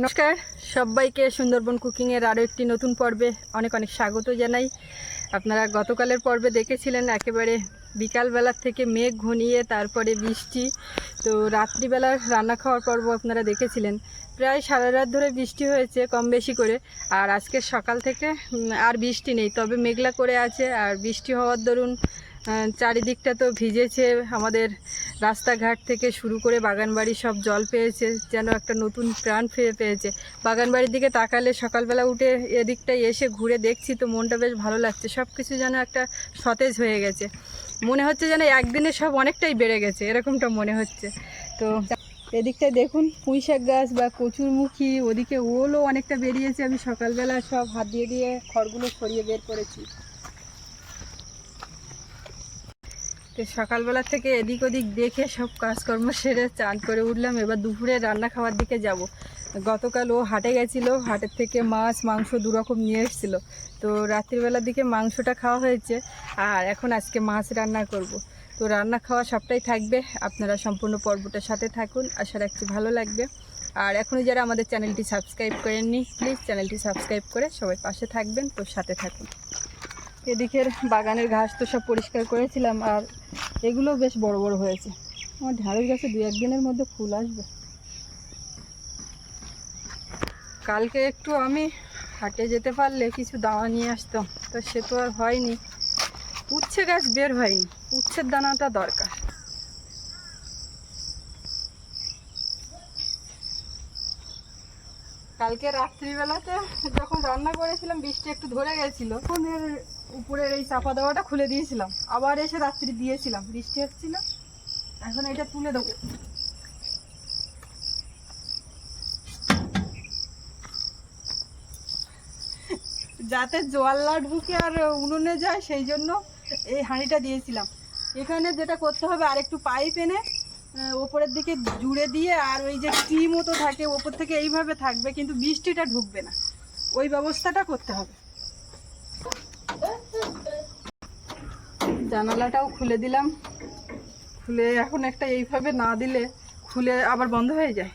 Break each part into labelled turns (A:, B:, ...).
A: নমস্কার, সবাইকে সুন্দরবন কুকিংয়ের আরও একটি নতুন পর্বে অনেক অনেক স্বাগত জানাই। আপনারা গতকালের পর্বে দেখেছিলেন, একেবারে বিকালবেলার থেকে মেঘ ঘনিয়ে তারপরে বৃষ্টি, তো রাত্রিবেলার রান্না খাওয়ার পর্ব আপনারা দেখেছিলেন। প্রায় সারা রাত ধরে বৃষ্টি হয়েছে, কম বেশি করে, আর আজকে সকাল থেকে আর বৃষ্টি নেই, তবে মেঘলা করে আছে, আর বৃষ্টি হওয়ার দরুন চারিদিকটা তো ভিজেছে। আমাদের রাস্তাঘাট থেকে শুরু করে বাগানবাড়ি সব জল পেয়েছে, যেন একটা নতুন প্রাণ ফিরে পেয়েছে। বাগানবাড়ির দিকে তাকালে সকালবেলা উঠে এদিকটায় এসে ঘুরে দেখছি তো মনটা বেশ ভালো লাগছে। সব কিছু যেন একটা সতেজ হয়ে গেছে। মনে হচ্ছে যেন একদিনে সব অনেকটাই বেড়ে গেছে, এরকমটা মনে হচ্ছে। তো এদিকটায় দেখুন, পুঁই শাক গাছ বা কচুরমুখী, ওদিকে ওলও অনেকটা বেরিয়েছে। আমি সকালবেলা সব হাত দিয়ে দিয়ে খড়গুলো সরিয়ে বের করেছি। তো সকালবেলা থেকে এদিক ওদিক দেখে সব কাজকর্ম সেরে চান করে উঠলাম। এবার দুপুরে রান্না খাওয়ার দিকে যাব। গতকাল ও হাটে গেছিল। হাটের থেকে মাছ, মাংস দু রকম নিয়ে এসেছিল। তো রাত্রিবেলার দিকে মাংসটা খাওয়া হয়েছে আর এখন আজকে মাছ রান্না করব। তো রান্না খাওয়া সবটাই থাকবে। আপনারা সম্পূর্ণ পর্বটার সাথে থাকুন। আশা রাখছি ভালো লাগবে। আর এখনও যারা আমাদের চ্যানেলটি সাবস্ক্রাইব করেননি, প্লিজ চ্যানেলটি সাবস্ক্রাইব করে সবাই পাশে থাকবেন। তো সাথে থাকুন। এদিকের বাগানের ঘাস তো সব পরিষ্কার করেছিলাম আর এগুলো বেশ বড় বড় হয়েছে। আমার ঢ্যাঁড়স গাছে দু একদিনের মধ্যে ফুল আসবে। কালকে একটু আমি হাটে যেতে পারলে কিছু দাওয়া নিয়ে আসতাম, তো সে তো আর হয়নি। উচ্ছে গাছ বের হয়নি, উচ্ছের দানাটা দরকার। কালকে রাত্রিবেলাতে যখন রান্না করেছিলাম, বৃষ্টি একটু ধরে গেছিল। এর উপরের এই চাপা দেওয়াটা খুলে দিয়েছিলাম। আবার এসে রাত্রি দিয়েছিলাম। বৃষ্টি হচ্ছিল। এখন এটা তুলে দেবো। যাতে জোয়াল্লা ঢুকে আর উনুনে যায়, সেই জন্য এই হাঁড়িটা দিয়েছিলাম। এখানে যেটা করতে হবে আর একটু পাইপ এনে ওপরের দিকে জুড়ে দিয়ে আর ওই যে টি মতো থাকে, ওপর থেকে এইভাবে থাকবে, কিন্তু বৃষ্টিটা ঢুকবে না। ওই ব্যবস্থাটা করতে হবে। জানালাটাও খুলে দিলাম। খুলে এখন একটা এইভাবে না দিলে খুলে আবার বন্ধ হয়ে যায়।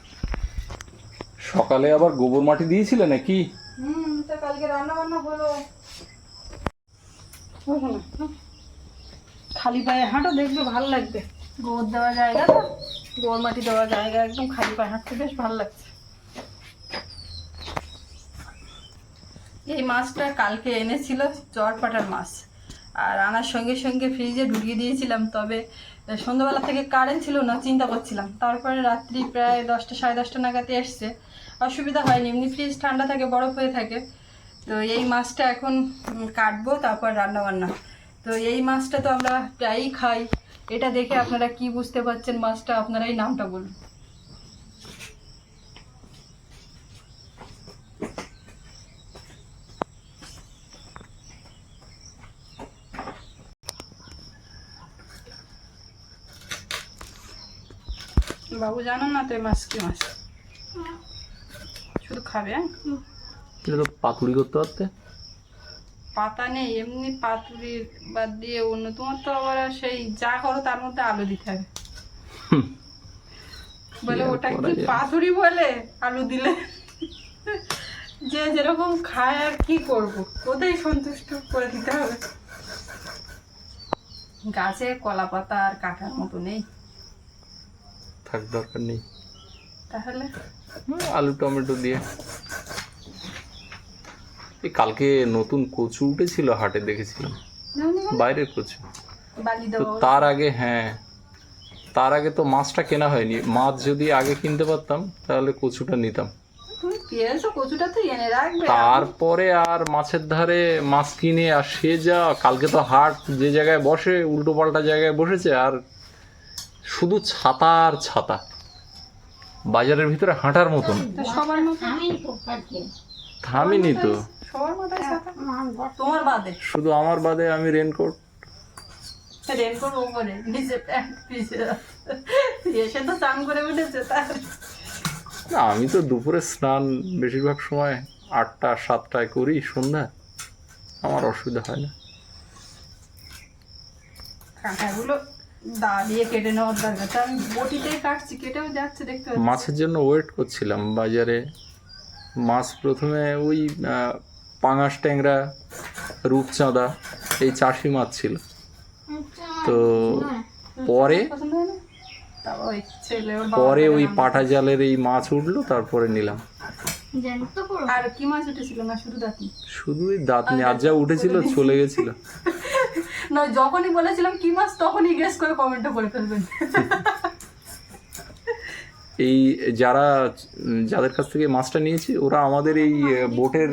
B: সকালে আবার গোবর মাটি দিয়েছিলে নাকি?
A: হুম তা কালকে রান্না বান্না হলো। খালি পায়ে হাঁটো দেখবে ভালো লাগবে। গোবর দেওয়া জায়গা তো। গোবর মাটি দেওয়া জায়গা একদম খালি পায়ে হাঁটতে বেশ ভালো লাগছে। এই মাছটা কালকে এনেছিল চর পাটার মাছ। আর আনার সঙ্গে সঙ্গে ফ্রিজে ঢুকিয়ে দিয়েছিলাম, তবে সন্ধ্যাবেলা থেকে কারেন্ট ছিল না, চিন্তা করছিলাম। তারপরে রাত্রি প্রায় দশটা, সাড়ে দশটা নাগাদে এসছে। অসুবিধা হয়নি, এমনি ফ্রিজ ঠান্ডা থাকে, বরফ হয়ে থাকে। তো এই মাছটা এখন কাটবো, তারপর রান্না বান্না তো এই মাছটা তো আমরা প্রায়ই খাই। এটা দেখে আপনারা কি বুঝতে পারছেন মাছটা, আপনারাই নামটা বলুন। বাবু জানো না তো মাছ কি মাছ শুধু খাবে হ্যাঁ?
B: পাতুরি করতে পারতে?
A: পাতা নেই এমনি পাতুরি বাদ দিয়ে অন্য তোমার তো আবার সেই যা করো তার মধ্যে আলু দিতে হবে। বলে ওটা কি? পাতুরি বলে আলু দিলে? যে যেরকম খায় আর কি করব? ওটাই সন্তুষ্ট করে দিতে হবে। গাছে কলা পাতা আর কাটার মতো নেই।
B: থাক দরকার নেই।
A: তাহলে?
B: আলু টমেটো দিয়ে। এই কালকে নতুন কচু উঠেছিল হাটে দেখেছিলাম। বাইরের কচু। তো তার আগে হ্যাঁ তার আগে তো মাছটা কেনা হয়নি। মাছ যদি আগে কিনতে পারতাম তাহলে কচুটা নিতাম। তারপরে আর মাছের ধারে মাছ কিনে আর সে যা কালকে তো হাট যে জায়গায় বসে উল্টো পাল্টা জায়গায় বসেছে আর শুধু ছাতা আর ছাতা। বাজারের ভিতরে হাঁটার মতন।
A: তো সবার মতো?
B: থামিনি তো
A: সবার মাথায় ছাতা? তোমার বাদে?
B: শুধু আমার বাদে আমি রেনকোট
A: রেনকোট ওপরে নিচে এসে তো চান করে উঠেছে তার।
B: না আমি তো দুপুরে স্নান বেশিরভাগ সময় আটটা সাতটায় করি সন্ধ্যা। আমার অসুবিধা হয় না।
A: কাঁটাগুলো দা দিয়ে কেটে নেওয়ার দরকার। তা আমি বটিতেই কাটছি কেটেও যাচ্ছে দেখতে
B: মাছের জন্য ওয়েট করছিলাম বাজারে। মাছ প্রথমে ওই পাঙাশ ট্যাংরা রূপচাঁদা এই চাষি মাছ ছিল। তো পরে পরে ওই পাটা জালের এই মাছ উঠল তারপরে নিলাম।
A: আর কি মাছ উঠেছিল? না শুধু দাঁতি
B: শুধু ওই দাঁত নিয়ে আর যা উঠেছিল চলে গেছিল।
A: না যখনই বলেছিলাম কি মাছ তখনই গেস করে কমেন্টটা করে ফেলবেন।
B: এই যারা যাদের কাছ থেকে মাছটা নিয়েছি ওরা আমাদের এই বোটের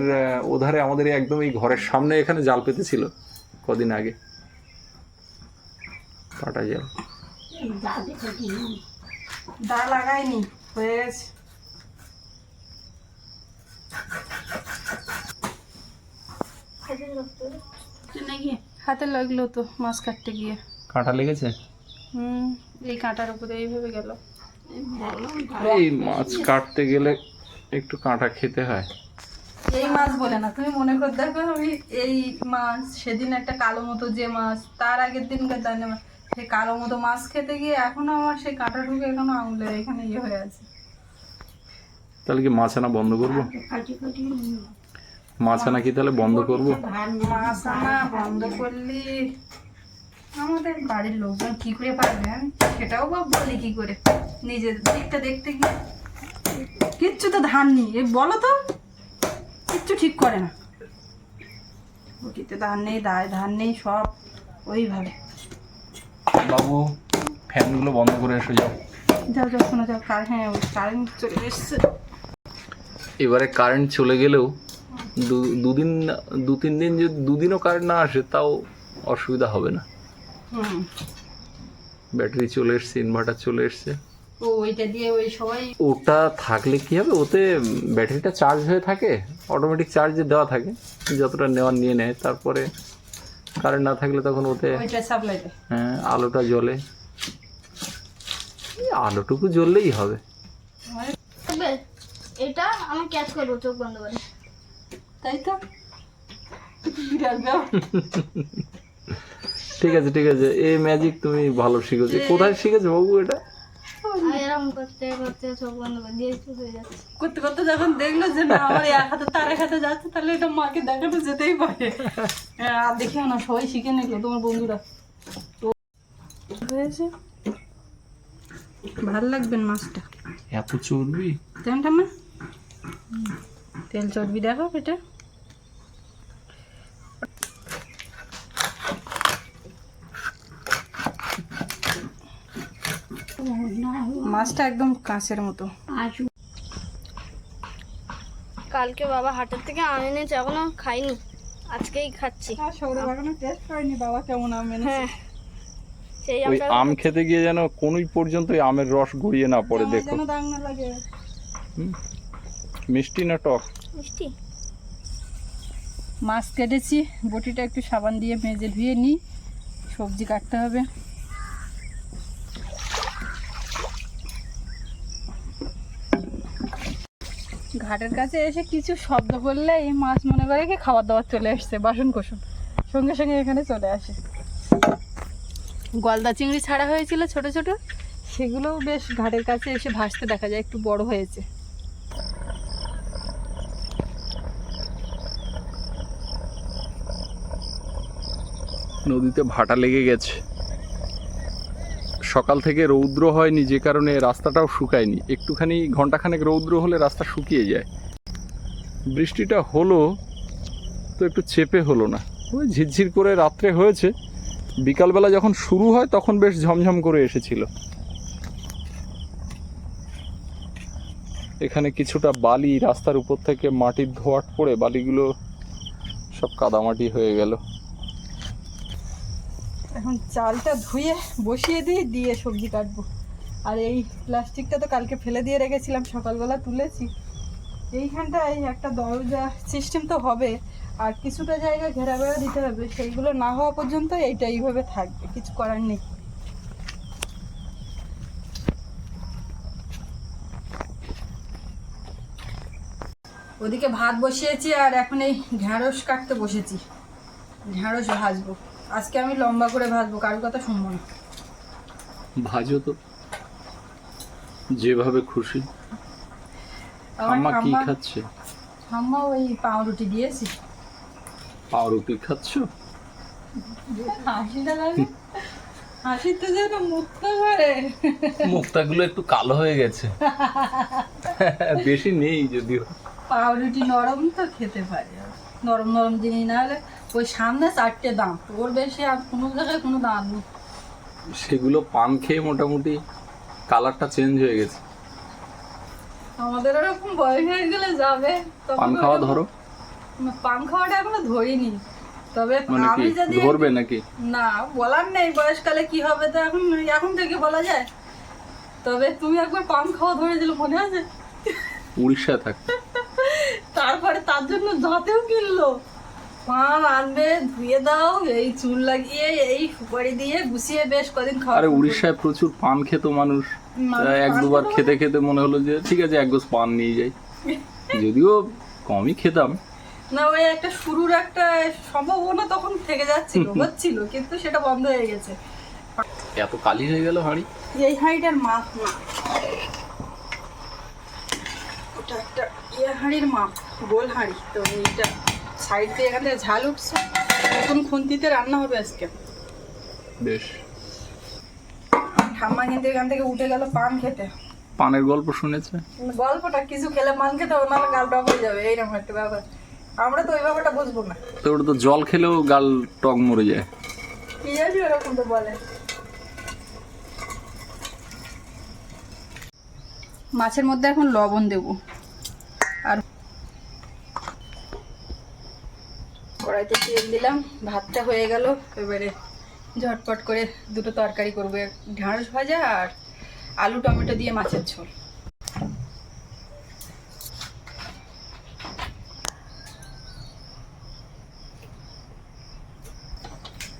B: ওধারে আমাদের এই একদম এই ঘরের সামনে এখানে জাল পেতেছিল কদিন আগে। কাটা জাল।
A: দা লাগাইনি হয়ে গেছে। নাকি? হাতে লাগল তো মাছ কাটতে গিয়ে।
B: কাঁটা লেগেছে?
A: হুম এই কাঁটার উপরে এইভাবে গেল।
B: এই মাছ কাটতে গেলে একটু কাঁটা খেতে হয়।
A: এই মাছ বলে না তুমি মনে কর দেখো আমি এই মাছ সেদিন একটা কালো মতো যে মাছ তার আগের দিনকার দানে মাছ সেই কালো মতো মাছ খেতে গিয়ে এখনও আমার সেই কাঁটা ঢুকে এখনও আঙুলের এখানে ইয়ে হয়ে আছে।
B: তাহলে কি মাছ আনা বন্ধ করব? মাছ আনা কি তাহলে বন্ধ করব?
A: বন্ধ করলি। আমাদের বাড়ির লোকজন কি করে পারবে আমি সেটাও বা বলি কি করে? নিজের দিকটা দেখতে গিয়ে। কিচ্ছু তো ধান নেই। বলো তো কিচ্ছু ঠিক করে না। ওটিতে ধান নেই দায় ধান নেই সব ওইভাবে।
B: বাবু ফ্যানগুলো বন্ধ করে এসে যাও।
A: যাও যাও শোনা যাও কার হ্যাঁ কারেন্ট চলে এসছে।
B: এবারে কারেন্ট চলে গেলেও দুদিন দু তিন দিন যদি দুদিনও কারেন্ট না আসে তাও অসুবিধা হবে না। ব্যাটারি চলে এসছে ইনভার্টার চলে এসছে। ওটা থাকলে কি হবে? ওতে ব্যাটারিটা চার্জ হয়ে থাকে অটোমেটিক চার্জে দেওয়া থাকে। যতটা নেওয়ার নিয়ে নেয় তারপরে কারেন্ট না থাকলে তখন ওতে হ্যাঁ, আলোটা জ্বলে। আলোটুকু জ্বললেই হবে।
C: এটা আমি ক্যাচ করব চোখ বন্ধ করে।
A: তাই তো?
B: ঠিক আছে ঠিক আছে। এই ম্যাজিক তুমি ভালো শিখেছো। কোথায় শিখেছো বাবু এটা?
C: করতে করতে হয়ে
A: যখন দেখল যে না আমার এক হাতে তার এক হাতে যাচ্ছে তাহলে এটা মাকে দেখানো যেতেই পারে। হ্যাঁ, আর দেখিও না সবাই শিখে নিলো তোমার বন্ধুরা। তো হয়েছে? ভালো লাগবেন মাছটা?
B: এত চর্বি?
A: তেল ঠাম্মা তেল চর্বি দেখো এটা। মাছটা একদম কাঁচের মতো।
C: কালকে বাবা হাটের থেকে আম এনেছে এখনও খাইনি। আজকেই খাচ্ছি।
A: বাবা কেমন আম এনেছে।
C: হ্যাঁ।
B: ওই আম খেতে গিয়ে যেন কোনই পর্যন্ত আমের রস গড়িয়ে না পড়ে দেখো।
A: যেন দাগ না লাগে।
B: মিষ্টি না টক?
C: মিষ্টি।
A: মাছ কেটেছি বটিটা একটু সাবান দিয়ে মেজে ধুয়ে নিই সবজি কাটতে হবে। ঘাটের কাছে এসে কিছু শব্দ করলে এই মাছ মনে করে কি খাবার দাবার চলে আসছে বাসন কোসন সঙ্গে সঙ্গে এখানে চলে আসে। গলদা চিংড়ি ছাড়া হয়েছিল ছোট ছোট সেগুলোও বেশ ঘাটের কাছে এসে ভাসতে দেখা যায় একটু বড় হয়েছে।
B: নদীতে ভাটা লেগে গেছে। সকাল থেকে রৌদ্র হয়নি যে কারণে রাস্তাটাও শুকায়নি। একটুখানি ঘন্টাখানেক রৌদ্র হলে রাস্তা শুকিয়ে যায়। বৃষ্টিটা হলো তো একটু চেপে হলো না। ওই ঝিরঝির করে রাত্রে হয়েছে। বিকালবেলা যখন শুরু হয় তখন বেশ ঝমঝম করে এসেছিল। এখানে কিছুটা বালি রাস্তার উপর থেকে মাটির ধোয়াট পড়ে, বালিগুলো সব কাদামাটি হয়ে গেল।
A: এখন চালটা ধুয়ে বসিয়ে দিই, দিয়ে সবজি কাটবো। আর এই প্লাস্টিকটা তো কালকে ফেলে দিয়ে রেখেছিলাম, সকালবেলা তুলেছি। এইখানটায় একটা দরজা সিস্টেম তো হবে, আর কিছুটা জায়গা ঘেরা বেড়া দিতে হবে। সেইগুলো না হওয়া পর্যন্ত এইটা এইভাবে থাকবে, কিছু করার নেই। ওদিকে ভাত বসিয়েছি, আর এখন এই ঢ্যাঁড়স কাটতে বসেছি। ঢ্যাঁড়স ভাজবো। আজকে আমি লম্বা করে ভাজবো কারোর কথা শুনব না।
B: ভাজো তো। যেভাবে খুশি। আম্মা কি খাচ্ছে?
A: ঠাম্মা ওই পাউরুটি দিয়েছি।
B: পাউরুটি খাচ্ছ?
A: হাসিটা লাগে হাসিতে যেন মুক্ত করে
B: মুক্তাগুলো একটু কালো হয়ে গেছে। বেশি নেই যদিও।
A: পাউরুটি নরম তো খেতে পারে। নরম নরম জিনিস না হলে ওই সামনে চারটে দাম। ওর বেশি আর কোনো জায়গায় কোনো দাম নেই।
B: সেগুলো পান খেয়ে মোটামুটি কালারটা চেঞ্জ হয়ে গেছে।
A: আমাদের ওরকম বয়স হয়ে গেলে যাবে।
B: পান খাওয়া ধরো।
A: পান খাওয়াটা এখনও ধরিনি। তবে
B: মানে
A: আমি যদি
B: ধরবে নাকি?
A: না বলার নেই বয়সকালে কি হবে তো এখন এখন থেকে বলা যায়। তবে তুমি একবার পান খাওয়া ধরে দিল মনে আছে?
B: উড়িষ্যায় থাক।
A: তারপরে তার জন্য দাঁতেও কিনলো। পান আনবে ধুয়ে দাও এই চুল লাগিয়ে এই সুপারি দিয়ে গুছিয়ে বেশ কদিন খাওয়া
B: আরে উড়িষ্যায় প্রচুর পান খেত মানুষ।
A: মানুষ
B: এক দুবার খেতে খেতে মনে হলো যে ঠিক আছে এক গোছ পান নিয়ে যাই। যদিও কমই খেতাম।
A: না ওই একটা শুরুর একটা সম্ভাবনা তখন থেকে যাচ্ছিল হচ্ছিল কিন্তু সেটা বন্ধ হয়ে গেছে।
B: এত কালি হয়ে গেল হাঁড়ি?
A: এই হাঁড়িটার মাপ না ওটা একটা ইয়ে হাঁড়ির মাপ গোল হাঁড়ি তো এইটা। সাইড দিয়ে এখান থেকে ঝাল উঠছে। নতুন খুন্তিতে রান্না হবে আজকে।
B: বেশ।
A: ঠাম্মা কিন্তু এখান থেকে উঠে গেল পান খেতে।
B: পানের গল্প শুনেছে?
A: গল্পটা কিছু খেলে পান খেতে হবে নাহলে গাল টক হয়ে যাবে এইরকম একটা ব্যাপার। আমরা তো ওই ব্যাপারটা বুঝব না।
B: তো ওটা তো জল খেলেও গাল টক মরে যায়।
A: কি জানি ওরকম তো বলে। মাছের মধ্যে এখন লবণ দেব। কড়াইতে তেল দিলাম ভাতটা হয়ে গেল। এবারে ঝটপট করে দুটো তরকারি করব। ঢ্যাঁড়স ভাজা আর আলু টমেটো দিয়ে মাছের ঝোল।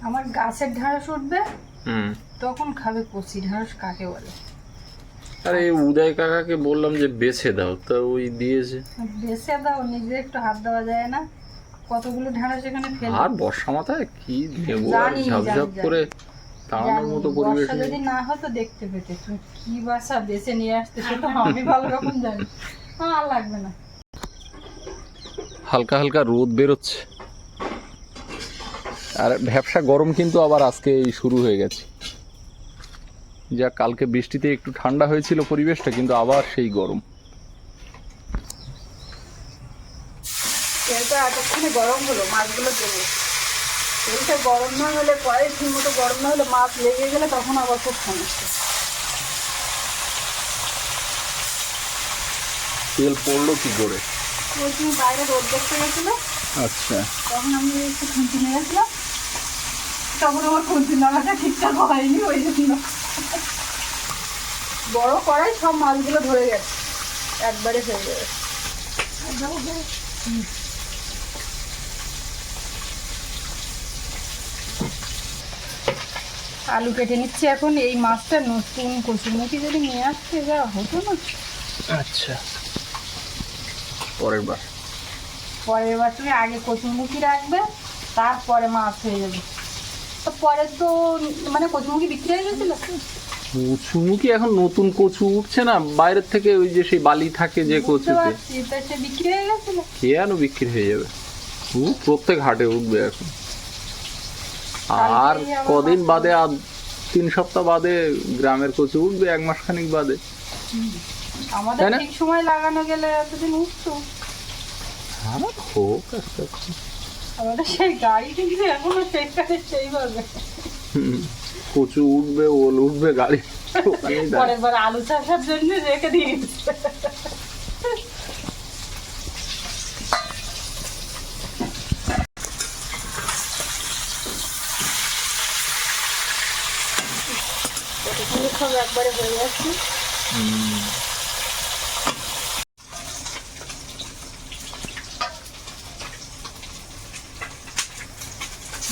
A: আমার গাছের ঢ্যাঁড়স উঠবে
B: হুম।
A: তখন খাবে কচি ঢ্যাঁড়স কাকে বলে?
B: আরে উদয় কাকাকে বললাম যে বেছে দাও তা ওই দিয়েছে।
A: বেছে দাও নিজে একটু হাত দেওয়া যায় না। কতগুলো ঢ্যাঁড়স এখানে ফেলে?
B: আর বর্ষা মাথায় কি আর
A: জানি,
B: ঝাপঝাপ করে তাড়ানোর মতো পরিবেশ
A: যদি না হতো দেখতে পেতে। তুমি কি বাসা বেছে নিয়ে আসতে সে তো আমি ভালো রকম জানি। আমার লাগবে না।
B: হালকা হালকা রোদ বেরোচ্ছে। আর ভ্যাবসা গরম কিন্তু আবার আজকে শুরু হয়ে গেছে। যা কালকে বৃষ্টিতে একটু ঠান্ডা হয়েছিল পরিবেশটা কিন্তু আবার সেই গরম।
A: তেলটা এতক্ষণে গরম হলো মাছগুলো দেবো। তেলটা গরম না হলে পরে ঠিক মতো গরম না হলে মাছ লেগে গেলে তখন আবার খুব সমস্যা।
B: তেল পড়ল কি করে?
A: ওই তুমি বাইরে রোদ দেখতে গেছিল।
B: আচ্ছা।
A: তখন আমি একটু খুঁজি নিয়ে গেছিলাম। তখন আমার খুঁজি নাড়াটা ঠিকঠাক হয়নি ওই জন্য। বড় কড়াই সব মাছগুলো ধরে গেছে। একবারে হয়ে যাবে হুম। আলু কেটে নিচ্ছি এখন। এই মাছটা নতুন কচুরমুখী যদি নিয়ে আসতে যা হতো না।
B: আচ্ছা। পরের বার।
A: পরের বার তুমি আগে কচুরমুখী রাখবে তারপরে মাছ হয়ে যাবে। তো পরে তো মানে কচুরমুখী বিক্রি হয়ে গেছিল?
B: কচুমুখী এখন নতুন কচু উঠছে না বাইরের থেকে ওই যে সেই বালি থাকে যে কচুতে।
A: বিক্রি হয়ে গেছিল?
B: কেন বিক্রি হয়ে যাবে? প্রত্যেক হাটে উঠবে এখন। আর কদিন বাদে আর তিন সপ্তাহ বাদে গ্রামের কচু উঠবে এক মাস খানিক বাদে।
A: আমাদের ঠিক সময় লাগানো গেলে এতদিন উঠতো।
B: আমার হোক।
A: আমাদের সেই গাড়ি কিন্তু এখনও সেইখানে সেইভাবে।
B: কচু উঠবে ওল উঠবে গাড়ি।
A: পরের বার আলু চাষের জন্য রেখে দিয়েছে কতক্ষণ সব একবারে হয়ে যাচ্ছে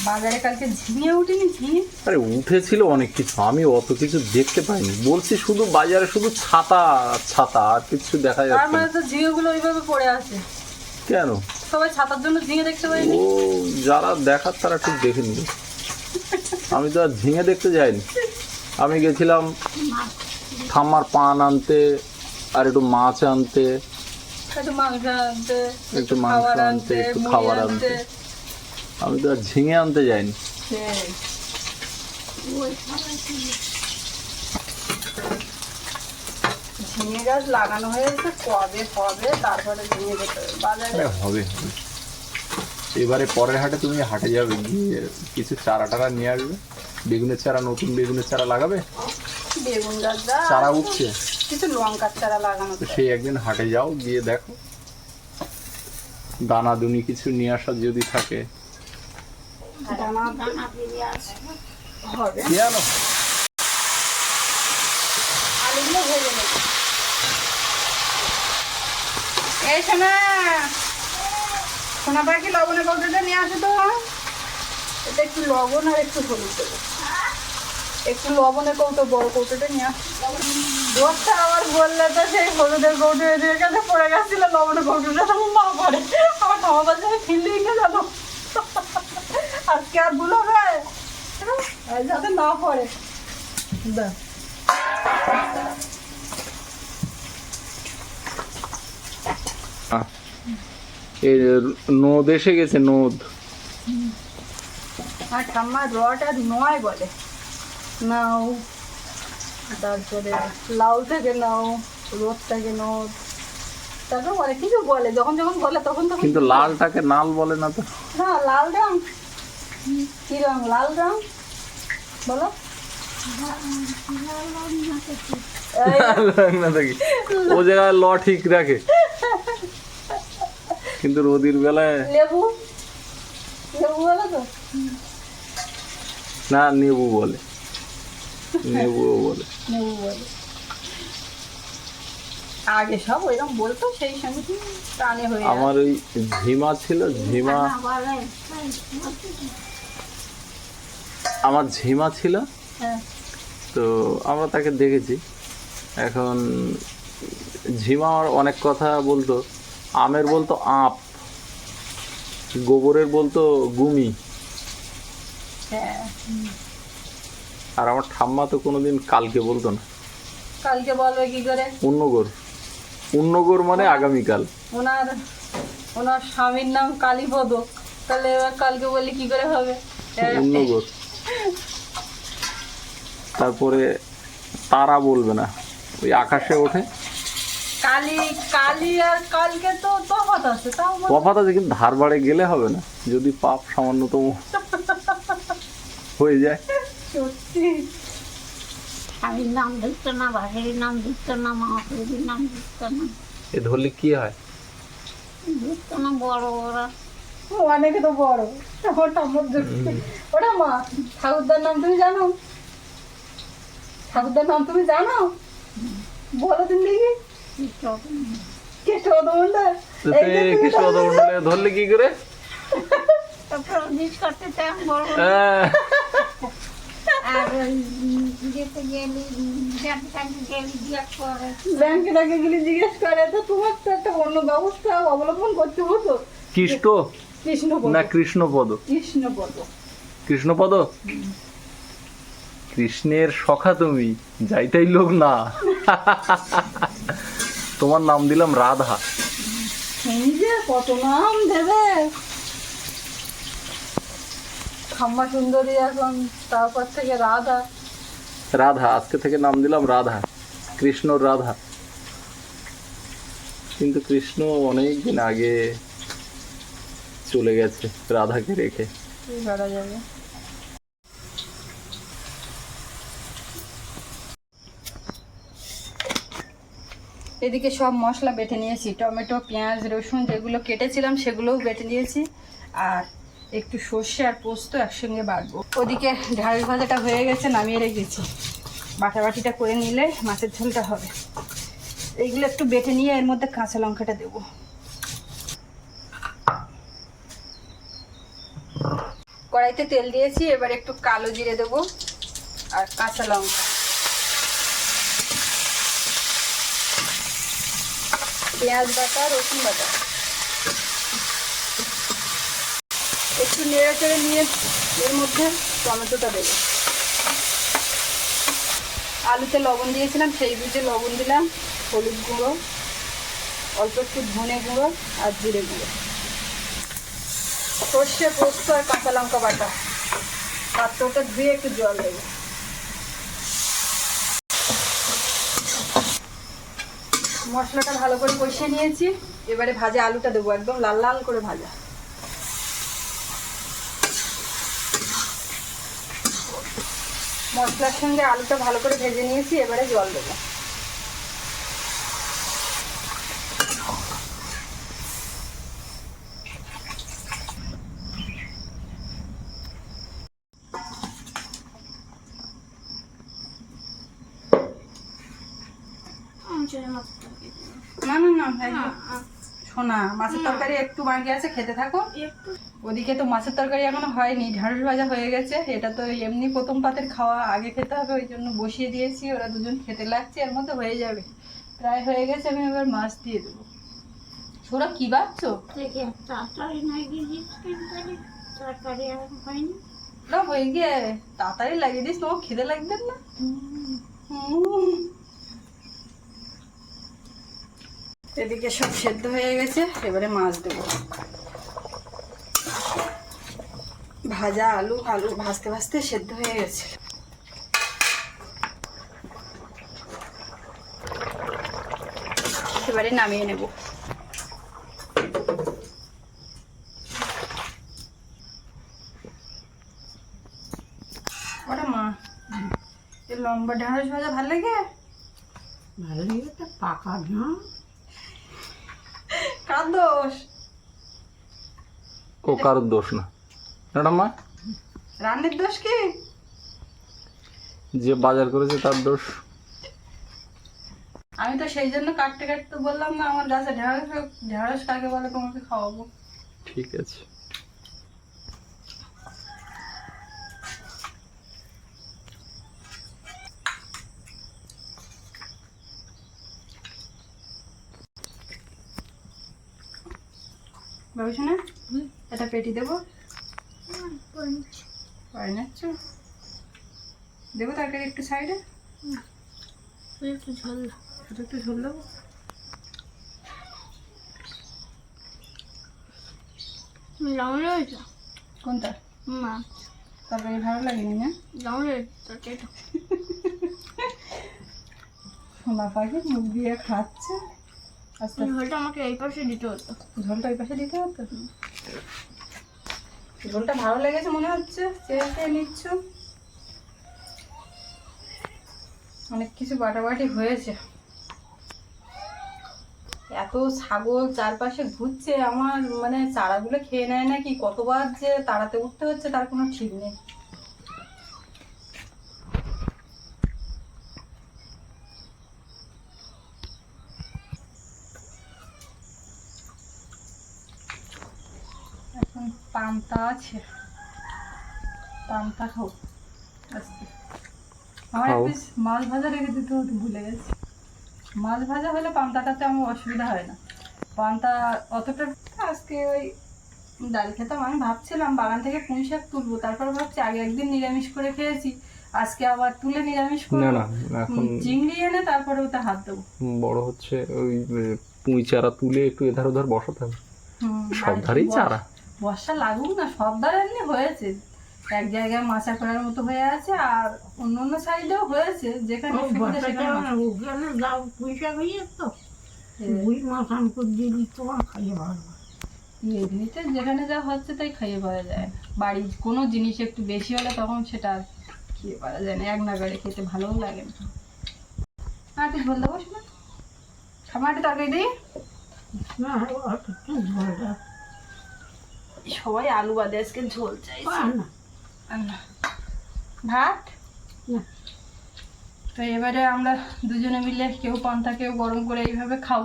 A: বাজারে কালকে ঝিঙে উঠিনি ঝিঙে
B: আরে উঠেছিল অনেক কিছু আমি অত কিছু দেখতে পাইনি। বলছি শুধু বাজারে শুধু ছাতা ছাতা আর কিছু দেখা যাচ্ছে
A: মানে
B: না
A: তো ঝিঙেগুলো ওইভাবে পড়ে আছে।
B: কেন?
A: সবাই ছাতার জন্য ঝিঙে দেখতে পাইনি
B: ও যারা দেখার তারা ঠিক দেখে নিবে। আমি তো আর ঝিঙে দেখতে যাইনি। আমি গেছিলাম ঠাম্মার পান আনতে আর একটু মাছ আনতে।
A: একটু মাংস আনতে
B: একটু মাংস
A: খাবার
B: আনতে, একটু খাবার আনতে। আমি তো আর ঝিঙে আনতে যাইনি।
A: ঝিঙে গাছ লাগানো হয়েছে কবে হবে তারপরে ঝিঙে হবে। বাজারে
B: হবে হবে। এবারে পরের হাটে তুমি হাটে যাবে গিয়ে কিছু চারা টারা নিয়ে আসবে। বেগুনের চারা নতুন বেগুনের চারা লাগাবে?
A: বেগুন
B: চারা উঠছে?
A: কিছু লঙ্কার চারা লাগানো
B: সেই একদিন হাটে যাও গিয়ে দেখো। দানা দুনি কিছু নিয়ে আসার যদি থাকে।
A: দানা হবে।
B: কি
A: আলুগুলো ভেজে নেব। এই সোনা। সোনা পাখি লবণের কৌটোটা নিয়ে আসো তো। এটা একটু লবণ আর একটু হলুদ দেবো। একটু লবণের কৌটো বড় কৌটোটা নিয়ে দোষটা আবার বললে তো সেই হলুদের কৌটো এদের কাছে পড়ে গেছিল লবণের কৌটোটা। তো মা পড়ে আমার ঠামা বাচ্চা ফিল্ডিং জানো? আজকে আর ভুল হবে। এই যাতে না পড়ে। দা।
B: এই নদ এসে গেছে নদ।
A: আর ঠাম্মার রটা নয় বলে। নাও তারপরে লাউ থেকে নাও রোদ থেকে নাও। তারপর অনেক কিছু বলে যখন যখন বলে তখন তখন
B: কিন্তু লালটাকে নাল বলে না তো।
A: না লাল রং। কি রং? লাল রং? বলো।
B: ও জায়গায় ল ঠিক রাখে। কিন্তু রোদির বেলায়
A: লেবু? লেবু বলো তো।
B: না নেবু বলে। নেবুও বলে।
A: লেবু বলে। আগে সব ওইরকম বলতো সেই সঙ্গে হয়ে
B: আমার ওই ঝিমা ছিল ঝিমা। আমার ঝিমা ছিল।
A: হ্যাঁ।
B: তো আমরা তাকে দেখেছি। এখন ঝিমা আমার অনেক কথা বলতো। আমের বলতো আপ গোবরের বলতো গুমি।
A: হ্যাঁ
B: আর আমার ঠাম্মা তো কোনোদিন কালকে বলতো না।
A: কালকে বলবে কি করে?
B: উন্নগর। উন্নগর মানে আগামীকাল।
A: ওনার ওনার স্বামীর নাম কালীপদ। তাহলে এবার কালকে বললে কি করে হবে?
B: উন্নগর। তারপরে তারা বলবে না। ওই আকাশে ওঠে।
A: কালী কালী আর কালকে তো তফাৎ আছে তাও বল-
B: তফাৎ আছে কিন্তু ধার বাড়ে গেলে হবে না। যদি পাপ সামান্যতম। হয়ে যায়।
A: সত্যি।
D: স্বামীর নাম ধরতো না ভাসের নাম ধরতো না মা মহাপ্রভুর নাম ধরতো না।
B: এ ধরলে কি হয়?
D: ধরতো না বড় ওরা।
A: অনেকে তো বড়। ওটা আমার ওটা মা ঠাকুরদার নাম তুমি জানো? ঠাকুরদার নাম তুমি জানো? বলো তুমি দেখি। কেষ্ট মন্ডলে
B: ধরলে কি করে?
D: তারপর করতে চান বড় বড়। আর যেতে গেলে ব্যাংকে ট্যাঙ্কে গেলে জিজ্ঞেস করে।
A: ব্যাংকে টাকে গেলে জিজ্ঞেস করে তো তোমার তো একটা অন্য ব্যবস্থা অবলম্বন করতে হতো
B: কৃষ্ট
A: কৃষ্ণপদ।
B: না কৃষ্ণপদ।
A: কৃষ্ণপদ।
B: কৃষ্ণপদ? কৃষ্ণের সখা তুমি যাইতাই লোক না। তোমার নাম দিলাম রাধা।
A: কত নাম দেবে। খাম্মা সুন্দরী এখন তারপর থেকে রাধা।
B: রাধা আজকে থেকে নাম দিলাম রাধা। কৃষ্ণর রাধা। কিন্তু কৃষ্ণ অনেক দিন আগে চলে গেছে রাধাকে রেখে।
A: কি করা যাবে? এদিকে সব মশলা বেটে নিয়েছি। টমেটো পেঁয়াজ রসুন যেগুলো কেটেছিলাম সেগুলোও বেটে নিয়েছি। আর একটু সর্ষে আর পোস্ত একসঙ্গে বাটবো। ওদিকে ঢাল ভাজাটা হয়ে গেছে, নামিয়ে রেখেছি। বাটাবাটিটা করে নিলে মাছের ঝোলটা হবে। এইগুলো একটু বেটে নিয়ে এর মধ্যে কাঁচা লঙ্কাটা দেবো। কড়াইতে তেল দিয়েছি, এবার একটু কালো জিরে দেবো আর কাঁচা লঙ্কা। পেঁয়াজ বাটা, রসুন বাটা। একটু নেড়ে চেড়ে নিয়ে এর মধ্যে টমেটোটা দেবো। আলুতে লবণ দিয়েছিলাম, সেই বুঝে লবণ দিলাম, হলুদ গুঁড়ো, অল্প একটু ধনে গুঁড়ো আর জিরে গুঁড়ো। সর্ষে পোস্ত আর কাঁচা লঙ্কা বাটা। পাত্রটা ধুয়ে একটু জল দেবো। মশলাটা ভালো করে কষিয়ে নিয়েছি। এবারে ভাজা আলুটা দেবো, একদম লাল লাল করে ভাজা। মশলার সঙ্গে আলুটা ভালো করে ভেজে নিয়েছি এবারে জল দেবো
C: অঞ্চলের মাছ তরকারি দিলাম।
A: না না না ভাই
C: হ্যাঁ, হ্যাঁ।
A: শোনা মাছের তরকারি একটু বাকি আছে খেতে থাকো। ওদিকে তো মাছের তরকারি এখনও হয়নি ঢ্যাঁড়স ভাজা হয়ে গেছে এটা তো এমনি প্রথম পাতের খাওয়া আগে খেতে হবে ওই জন্য বসিয়ে দিয়েছি ওরা দুজন খেতে লাগছে এর মধ্যে হয়ে যাবে। প্রায় হয়ে গেছে আমি এবার মাছ দিয়ে দেবো। ছোড়া কি না হয়ে গিয়ে তাড়াতাড়ি লাগিয়ে দিস তোমার খিদে লাগবে না? হুম। এদিকে সব সেদ্ধ হয়ে গেছে, এবারে মাছ দেবো। ভাজা আলু আলু ভাজতে ভাজতে সেদ্ধ হয়ে গেছে। এবারে নামিয়ে নেব। লম্বা ঢেঁড়স ভাজা ভালো লাগে?
D: ভালো লাগে পাকা না
A: কার দোষ?
B: ও কারোর দোষ না। ম্যাডাম মা?
A: রান্নার দোষ কি?
B: যে বাজার করেছে তার দোষ।
A: আমি তো সেই জন্য কাটতে কাটতে বললাম না আমার গাছে ঢেঁড়স ঢেঁড়স কাকে বলে তোমাকে খাওয়াবো।
B: ঠিক আছে।
A: বাবু শোনা এটা পেটি দেবো? পারি নাচ্ছ। দেবো তরকারি একটু সাইডে?
C: একটু ঝোল
A: শুধু একটু ঝোল দেবো?
C: তুমি লবণ
A: কোনটা?
C: মা।
A: তরকারি ভালো লাগেনি না?
C: রয়েছে তরকারিটা।
A: সোনা পাখি মুখ দিয়ে খাচ্ছে।
C: ঝোলটা আমাকে এই পাশে দিতে হতো।
A: ঝোলটা ওই পাশে দিতে হতো? ঝোলটা ভালো লেগেছে মনে হচ্ছে চেয়ে চেয়ে নিচ্ছ। অনেক কিছু বাটাবাটি হয়েছে। এত ছাগল চারপাশে ঘুরছে আমার মানে চারাগুলো খেয়ে নেয় নাকি? কতবার যে তাড়াতে উঠতে হচ্ছে তার কোনো ঠিক নেই এখন পান্তা আছে। পান্তা খাও। আজকে আমার এক পিস মাছ ভাজা রেখে দিতে হতো ভুলে গেছি। মাছ ভাজা হলে পান্তাটাতে আমার অসুবিধা হয় না। পান্তা অতটা আজকে ওই ডাল খেতাম। আমি ভাবছিলাম বাগান থেকে পুঁই শাক তুলবো। তারপর ভাবছি আগে একদিন নিরামিষ করে খেয়েছি। আজকে আবার তুলে নিরামিষ করব।
B: না এখন
A: চিংড়ি এনে তারপরে ওটা হাত দেবো।
B: বড় হচ্ছে ওই পুঁই চারা তুলে একটু এধার ওধার বসাতে হবে। সব ধারেই চারা।
A: বর্ষা লাগুক না সব দ্বারা এমনি হয়েছে। এক জায়গায় মাচা করার মতো হয়ে আছে আর অন্য অন্য সাইডেও হয়েছে যেখানে
D: পয়সা হয়ে। তো। মাথান করে দিয়ে দিত খাইয়ে ভালো
A: এমনিতে যেখানে যা হচ্ছে তাই খাইয়ে পাওয়া যায়। বাড়ির কোনো জিনিস একটু বেশি হলে তখন সেটা খেয়ে পাওয়া যায় না এক নাগারে খেতে ভালোও লাগে না। একটু ঝোল দেবো শোনা একটু তরকারি দিই?
D: না
A: সবাই আলু বাদে আজকে ঝোল চাইছে। ভাত। তো এবারে আমরা দুজনে মিলে কেউ পান্তা কেউ গরম করে এইভাবে খাব।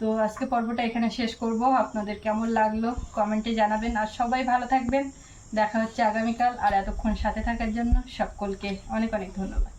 A: তো আজকে পর্বটা এখানে শেষ করব। আপনাদের কেমন লাগল কমেন্টে জানাবেন। আর সবাই ভালো থাকবেন। দেখা হচ্ছে আগামীকাল। আর এতক্ষণ সাথে থাকার জন্য সকলকে অনেক অনেক ধন্যবাদ।